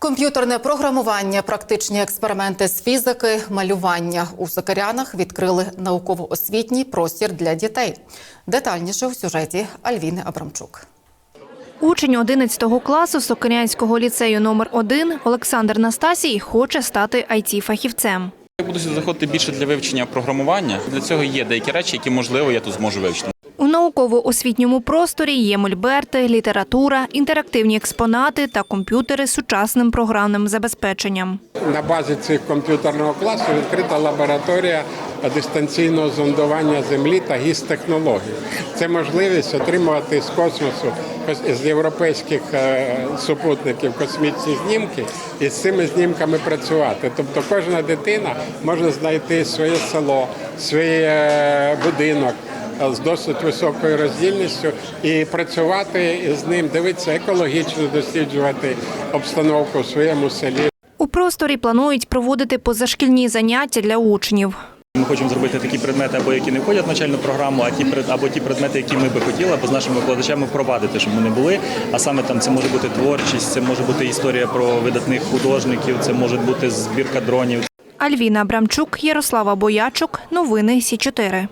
Комп'ютерне програмування, практичні експерименти з фізики, малювання у Сокирянах відкрили науково-освітній простір для дітей. Детальніше у сюжеті Альвіни Абрамчук. Учень 11 класу Сокирянського ліцею номер 1 Олександр Настасій хоче стати IT-фахівцем. Я буду заходити більше для вивчення програмування. Для цього є деякі речі, які можливо я тут зможу вивчити. Науково-освітньому просторі є мольберти, література, інтерактивні експонати та комп'ютери з сучасним програмним забезпеченням. На базі цих комп'ютерного класу відкрита лабораторія дистанційного зондування землі та гіс-технологій. Це можливість отримувати з космосу з європейських е, супутників космічні знімки і з цими знімками працювати. Тобто кожна дитина може знайти своє село, свій е, будинок з досить високою роздільністю і працювати з ним, дивитися екологічно, досліджувати обстановку в своєму селі. У просторі планують проводити позашкільні заняття для учнів. Ми хочемо зробити такі предмети, або які не входять в навчальну програму, а ті або ті предмети, які ми би хотіли, або з нашими викладачами впровадити, щоб вони були. А саме там це може бути творчість, це може бути історія про видатних художників, це може бути збірка дронів. Альвіна Абрамчук, Ярослава Боячук. Новини Сі 4